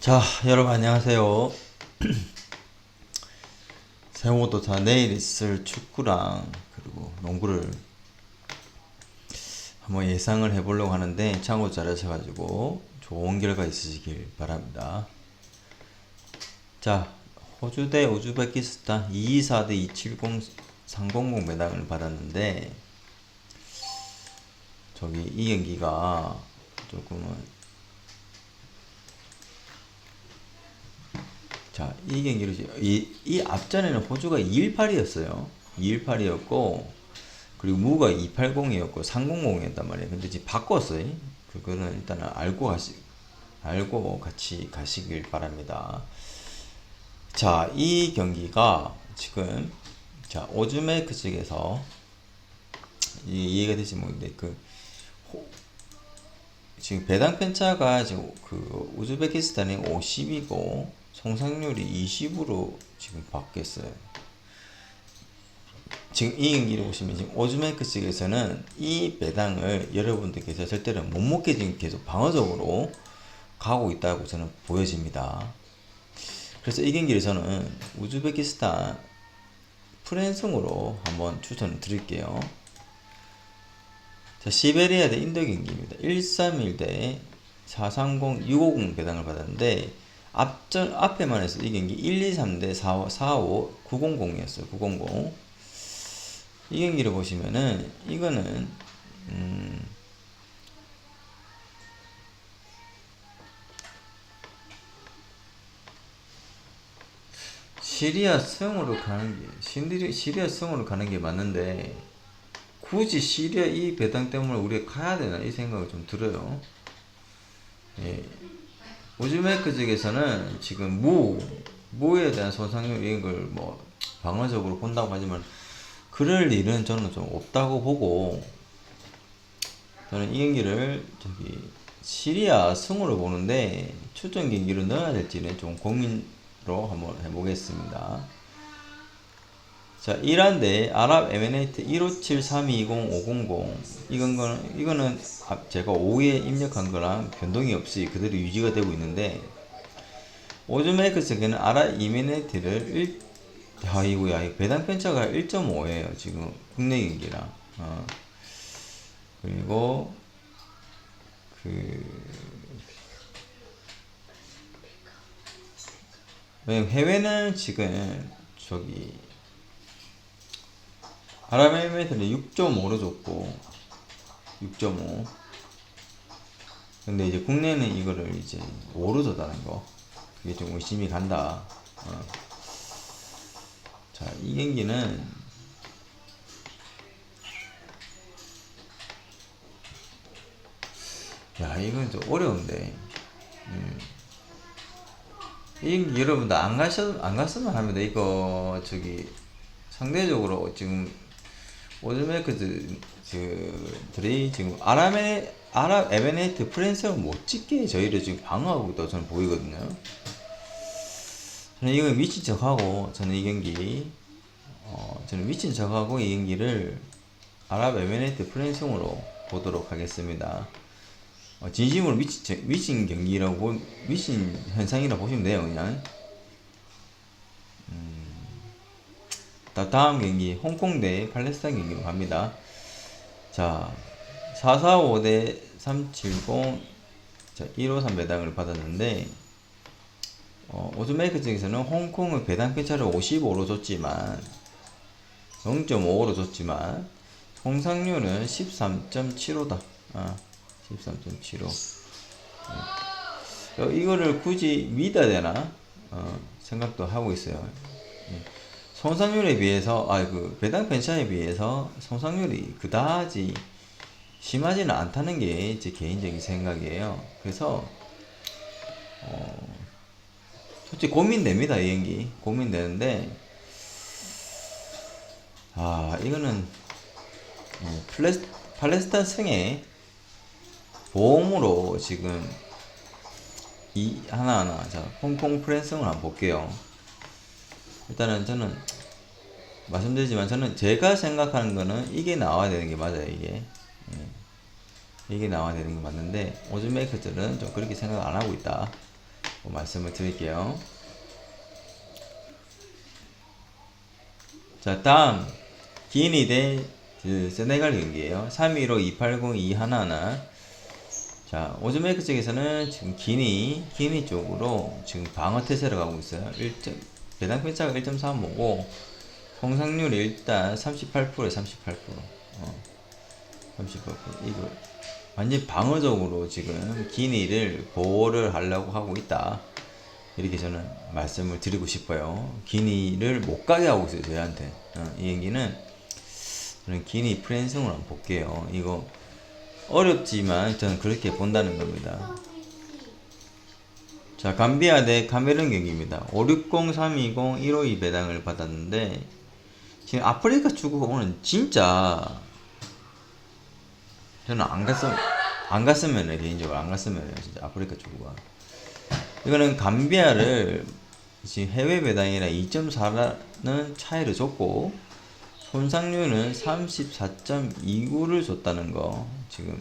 자, 여러분 안녕하세요. 세모도 다 내일 있을 축구랑 그리고 농구를 한번 예상을 해보려고 하는데 참고 잘하셔가지고 좋은 결과 있으시길 바랍니다. 자, 호주 대 우즈베키스탄 224 대 270 300 메달을 받았는데 저기 이 경기가 조금은 자, 이 경기로 이, 이 앞전에는 호주가 218이었어요. 218이었고 그리고 무가 280이었고 300이었단 말이에요. 근데 지금 바꿨어요. 그거는 일단은 알고 가시 알고 같이 가시길 바랍니다. 자, 이 경기가 지금 자, 오즈메이크 측에서 이 이해가 되지 모르겠는데 그 호- 지금 배당 편차가 지금 그 우즈베키스탄이 50이고 송상률이 20으로 지금 바뀌었어요. 지금 이 경기를 보시면 지금 오즈메이크 측에서는 이 배당을 여러분들께서 절대로 못 먹게 지금 계속 방어적으로 가고 있다고 저는 보여집니다. 그래서 이 경기를 저는 우즈베키스탄 프랜승으로 한번 추천을 드릴게요. 자, 시베리아 대 인도 경기입니다. 131대 430, 650 배당을 받았는데 앞전 앞에만 해서 이 경기 123대 45, 45 900이었어요. 900. 이 경기를 보시면은 이거는 음 시리아 성으로 가는 게 신들이 시리아 성으로 가는 게 맞는데 굳이 시리아 이 배당 때문에 우리가 가야 되나 이 생각이 좀 들어요. 예. 우즈메크 측에서는 지금 무 무에 대한 손상률 이런 걸뭐 방어적으로 본다고 하지만 그럴 일은 저는 좀 없다고 보고 저는 이 경기를 저기 시리아 승으로 보는데 출전 경기로 넣어야 될지는 좀 고민으로 한번 해보겠습니다. 자, 이란 대 아랍 에미레이트 157320-500 이건 거는 이거는 앞- 제가 5위에 입력한 거랑 변동이 없이 그대로 유지가 되고 있는데 오즈메이크 측에는 아랍 에미레이트를 1 야, 이거야. 이 배당 편차가 1.5예요. 지금 국내 경기랑. 어. 그리고 그 해외는 지금 저기 아랍에미레이트는 6.5로 줬고 6.5 근데 이제 국내는 이거를 이제 5로 줬다는 거 그게 좀 의심이 간다 어. 자, 이 경기는 야, 이건 좀 어려운데. 음. 이 여러분들 안 가셔 안 갔으면 합니다. 이거 저기 상대적으로 지금 오즈메이크들 들이 지금 아랍에 아랍 에베네이트 프랜스를 못 찍게 저희를 지금 방어하고 있다고 저는 보이거든요. 저는 이거 미친 척하고 저는 이 경기 어, 저는 미친 척하고 이 경기를 아랍 에미레이트 프랜승으로 보도록 하겠습니다. 어, 진심으로 미친, 척- 미친 경기라고 보- 미친 현상이라고 보시면 돼요 그냥. 다 다음 경기 홍콩 대 팔레스타인 경기로 갑니다. 자, 445 대 370, 자, 153 배당을 받았는데 어, 오즈메이크 측에서는 홍콩의 배당 편차를 55로 줬지만 0.5로 줬지만 통상률은 13.75다. 아, 13.75. 어, 이거를 굳이 믿어야 되나? 어, 생각도 하고 있어요. 예. 손상률에 비해서, 아, 그 배당 편차에 비해서 손상률이 그다지 심하지는 않다는 게 제 개인적인 생각이에요. 그래서 어, 솔직히 고민됩니다, 이 연기. 고민되는데, 아, 이거는, 어, 플레스, 팔레스타인 승에 보험으로 지금, 이, 하나하나, 자, 홍콩 프랜승을 한번 볼게요. 일단은 저는, 말씀드리지만 저는 제가 생각하는 거는 이게 나와야 되는 게 맞아요, 이게. 예. 이게 나와야 되는 게 맞는데, 오즈메이커들은 좀 그렇게 생각 안 하고 있다. 말씀을 드릴게요. 자, 다음 기니 대 그 세네갈 경기예요. 315 280 211. 자, 오즈메이크 쪽에서는 지금 기니 기니 쪽으로 지금 방어 태세를 가고 있어요. 1점 배당 편차가 1.35고 성상률이 일단 38%에 38%. 어. 38% 이거 완전 방어적으로 지금 기니를 보호를 하려고 하고 있다. 이렇게 저는 말씀을 드리고 싶어요. 기니를 못 가게 하고 있어요, 저희한테. 어, 이 얘기는 저는 기니 프랜승을 한번 볼게요. 이거 어렵지만 저는 그렇게 본다는 겁니다. 자, 감비아 대 카메룬 경기입니다. 560, 320, 152 배당을 받았는데 지금 아프리카 오늘 진짜 저는 안 갔으면 안 갔으면 해 개인적으로 안 갔으면 진짜 아프리카 축구가 이거는 감비아를 지금 해외 배당이라 2.4라는 차이를 줬고 손상률은 34.29를 줬다는 거 지금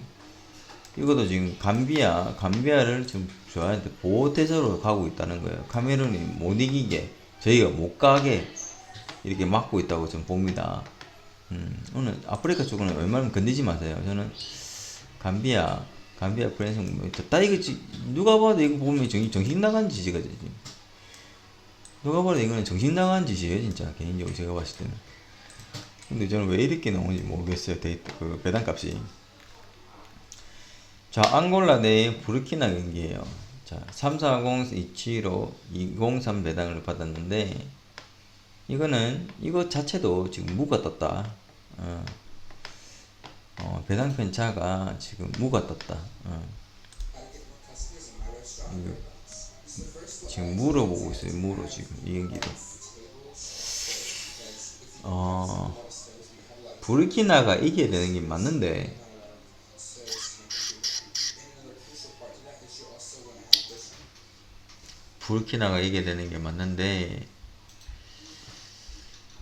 이것도 지금 감비아 감비아를 지금 저한테 보호 태세로 가고 있다는 거예요. 카메룬이 못 이기게 저희가 못 가게 이렇게 막고 있다고 저는 봅니다. 음, 오늘 아프리카 쪽은 웬만하면 건드지 마세요. 저는 감비아 감비아 프랜스 다 이거 지- 누가 봐도 이거 보면 정신, 정신 나간 짓이가 되지 누가 봐도 이거는 정신 나간 짓이에요 진짜. 개인적으로 제가 봤을 때는. 근데 저는 왜 이렇게 나오는지 모르겠어요. 데이터 그 배당 값이 자 앙골라 대 부르키나 경기예요 자 340, 275, 203 배당을 받았는데 이거는 이거 자체도 지금 무가 떴다 어. 어, 배당 편차가 지금 무가 떴다. 어. 지금 무로 보고 있어요. 무로 지금 이 경기도. 어, 부르키나가 이겨야 되는 게 맞는데 부르키나가 이겨야 되는 게 맞는데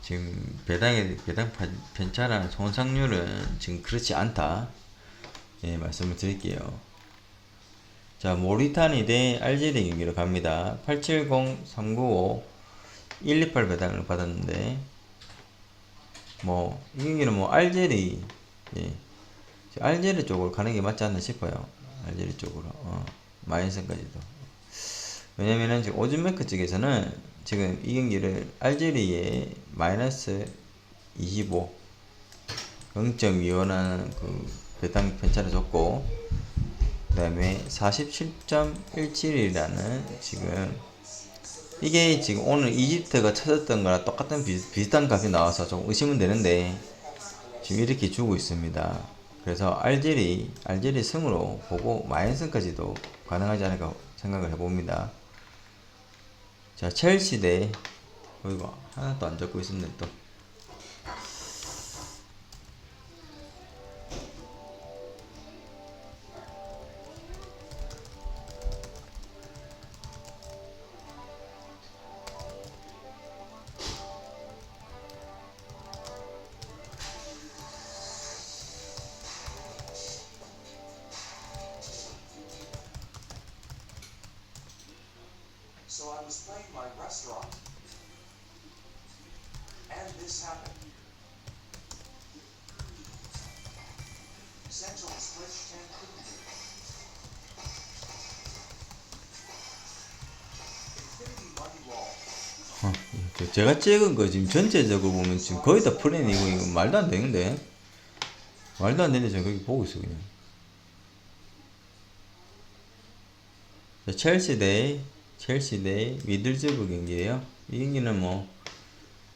지금 배당의 배당 판- 편차랑 손상률은 지금 그렇지 않다. 예, 말씀을 드릴게요. 자, 모리타니 대 알제리 경기로 갑니다. 870, 395, 128 배당을 받았는데, 뭐, 이 경기는 뭐, 알제리, 예, 알제리 쪽으로 가는 게 맞지 않나 싶어요. 알제리 쪽으로, 어, 마인슨까지도. 왜냐면은 지금 오즈메크 측에서는 지금 이 경기를 알제리에 마이너스 25 0.25라는 그 배당 편차를 줬고 그 다음에 47.17이라는 지금 이게 지금 오늘 이집트가 찾았던 거랑 똑같은 비, 비슷한 값이 나와서 좀 의심은 되는데 지금 이렇게 주고 있습니다. 그래서 알제리 알제리 승으로 보고 마이너스까지도 가능하지 않을까 생각을 해봅니다. 자, 첼시 대 어이구 하나도 안 적고 있었네 또. So I was playing my restaurant, and this happened. Central switched and couldn't do. 어, 저- 제가 찍은 거 지금 전체적으로 보면 지금 거의 다 플랜이고 이거 말도 안 되는데 말도 안 되는데 제가 거기 보고 있어 그냥 자, 첼시 대 첼시 대 미들즈브 경기예요 이 경기는 뭐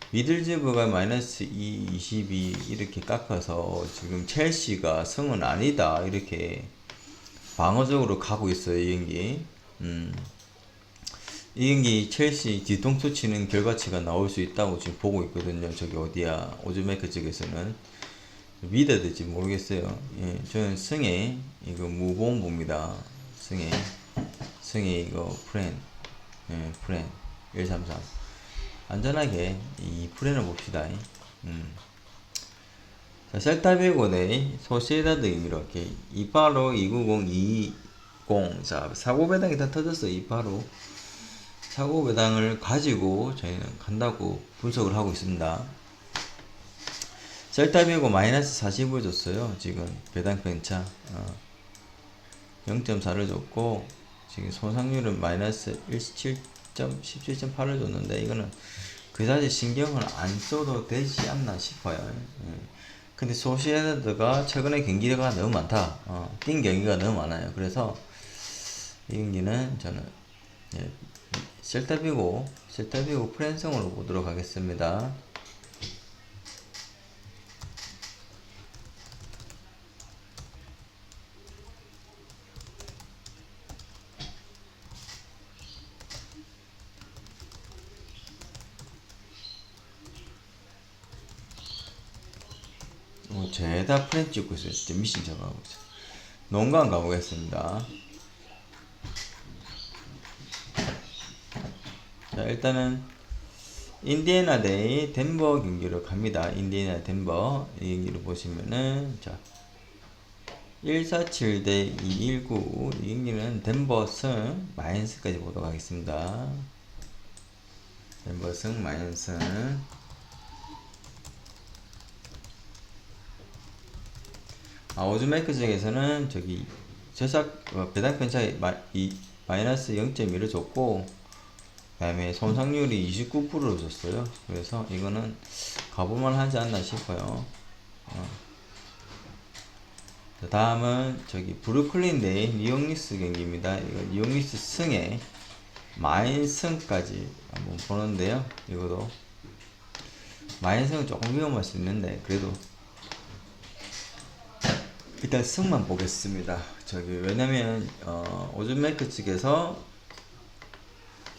미들즈브가 마이너스 2, 22 이렇게 깎아서 지금 첼시가 승은 아니다 이렇게 방어적으로 가고 있어요 이 경기 음. 이 경기 첼시 뒤통수 치는 결과치가 나올 수 있다고 지금 보고 있거든요. 저기 어디야 오즈메크 측에서는 믿어야 될지 모르겠어요. 예, 저는 승에 이거 무보험 봅니다. 승에 승에 이거 프렌 예, 프렌 133 안전하게 이 프렌을 봅시다. 음. 자, 셀타비고 대 소시에다드 이렇게 285, 290, 60. 자, 사고 배당이 다 터졌어. 이 바로. 사고 배당을 가지고 저희는 간다고 분석을 하고 있습니다. 셀타비고 마이너스 40을 줬어요. 지금 배당 편차. 어. 0.4를 줬고 지금 손상률은 마이너스 17.17.8을 줬는데 이거는 그다지 신경을 안 써도 되지 않나 싶어요. 예. 근데 소시에다드가 최근에 경기가 너무 많다. 어, 뛴 경기가 너무 많아요. 그래서 이 경기는 저는 예, 셀타비고 셀타비고 프랜성으로 보도록 하겠습니다. 어, 죄다 프렌 찍고 있어요. 진짜 미신 작업하고 있어요. 농간 가보겠습니다. 자, 일단은 인디애나 대 덴버 경기로 갑니다. 인디애나 덴버 이 경기를 보시면은 자 147 대 219 이 경기는 덴버 승 마이너스까지 보도록 하겠습니다. 덴버 승 마이너스 아, 오즈메이크 중에서는 저기 저작 어, 배당 편차에 마, 이, 마이너스 0.1을 줬고 그다음에 손상률이 29%를 줬어요. 그래서 이거는 가볼만 하지 않나 싶어요. 어. 자, 다음은 저기 브루클린 대 뉴욕니스 경기입니다. 이거 뉴욕니스 승에 마인승까지 한번 보는데요. 이거도 마인승은 조금 위험할 수 있는데 그래도 일단 승만 보겠습니다. 저기 왜냐면 어, 오즈메이크 측에서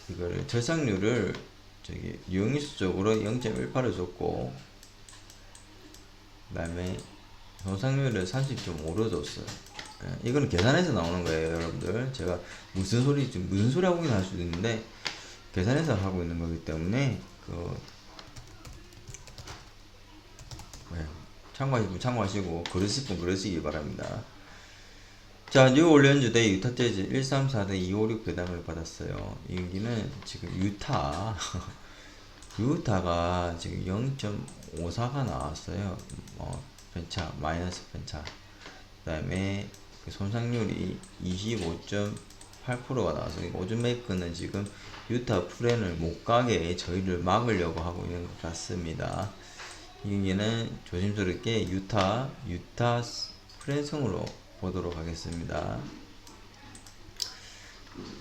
이거를 절상률을 저기 유용리수 쪽으로 0.18을 줬고 그다음에 손상률을 30.5로 줬어요. 예, 이거는 계산해서 나오는 거예요, 여러분들. 제가 무슨 소리 지금 무슨 소리 하고 있나 할 수도 있는데 계산해서 하고 있는 거기 때문에 그 참고하시고 참고하시고 그러실 분 그러시기 바랍니다. 자, 뉴 올리언즈 대 유타 재즈 134대 256 배당을 받았어요. 이 경기는 지금 유타 유타가 지금 0.54가 나왔어요. 어, 편차 마이너스 편차. 그다음에 그 손상률이 25.8%가 나와서 오즈메이크는 지금 유타 프렌을 못 가게 저희를 막으려고 하고 있는 것 같습니다. 이 경기는 조심스럽게 유타 유타 프랜성으로 보도록 하겠습니다.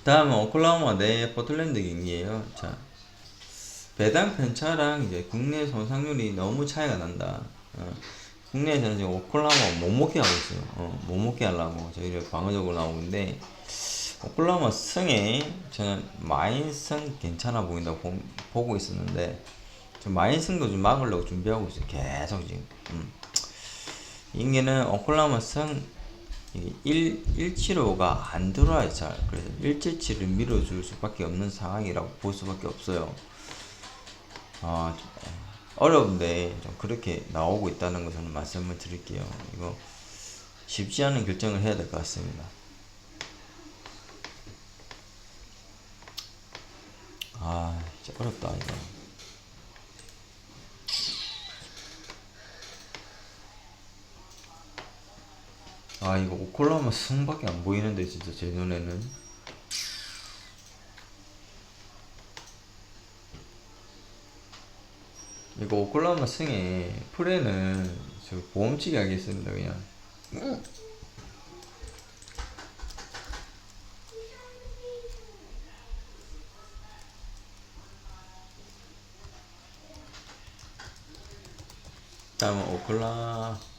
다음은 오클라호마 대 포틀랜드 경기예요. 자, 배당 편차랑 이제 국내 손상률이 너무 차이가 난다. 어, 국내에서는 지금 오클라호마 못 먹게 하고 있어요. 어, 못 먹게 하려고 저희를 방어적으로 나오고 있는데 오클라호마 승에 저는 마인승 괜찮아 보인다고 보, 보고 있었는데 좀 마인승도 좀 막으려고 준비하고 있어요. 계속 지금. 음. 이게는 오클라호마 승 1, 175가 안 들어와요 잘 그래서 177을 밀어줄 수밖에 없는 상황이라고 볼 수밖에 없어요 아, 어려운데 좀 그렇게 나오고 있다는 것을 말씀을 드릴게요 이거 쉽지 않은 결정을 해야 될 것 같습니다 아 진짜 어렵다 이거 아 이거 오클라호마 승밖에 안 보이는데 진짜 제 눈에는. 이거 오클라호마 승에 프레는 저 보험치기 하겠습니다 그냥. 다음은 오클라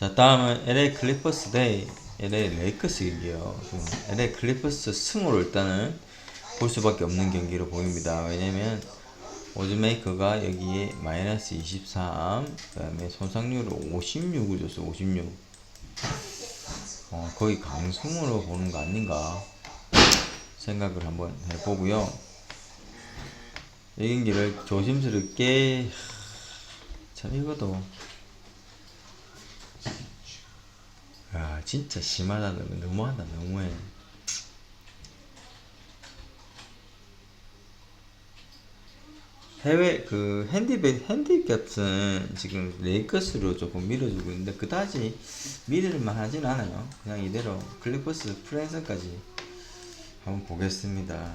자 다음은 LA 클리퍼스 대 LA 레이커스 경기요. LA 클리퍼스 승으로 일단은 볼 수밖에 없는 경기로 보입니다. 왜냐면 오즈메이커가 여기에 마이너스 23, 그 다음에 손상률을 56을 줬어. 56. 어, 거의 강승으로 보는 거 아닌가 생각을 한번 해보고요. 이 경기를 조심스럽게 참 이것도 아 진짜 심하다. 너무하다 너무해. 해외 그 핸디백 핸디캡은 지금 레이커스로 조금 밀어주고 있는데 그다지 믿을만 하진 않아요. 그냥 이대로 클리퍼스 프랜슨까지 한번 보겠습니다.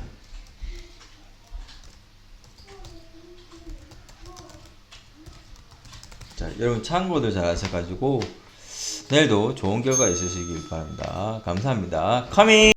자 여러분 참고도 잘 하셔가지고 내일도 좋은 결과 있으시길 바랍니다. 감사합니다. 커밍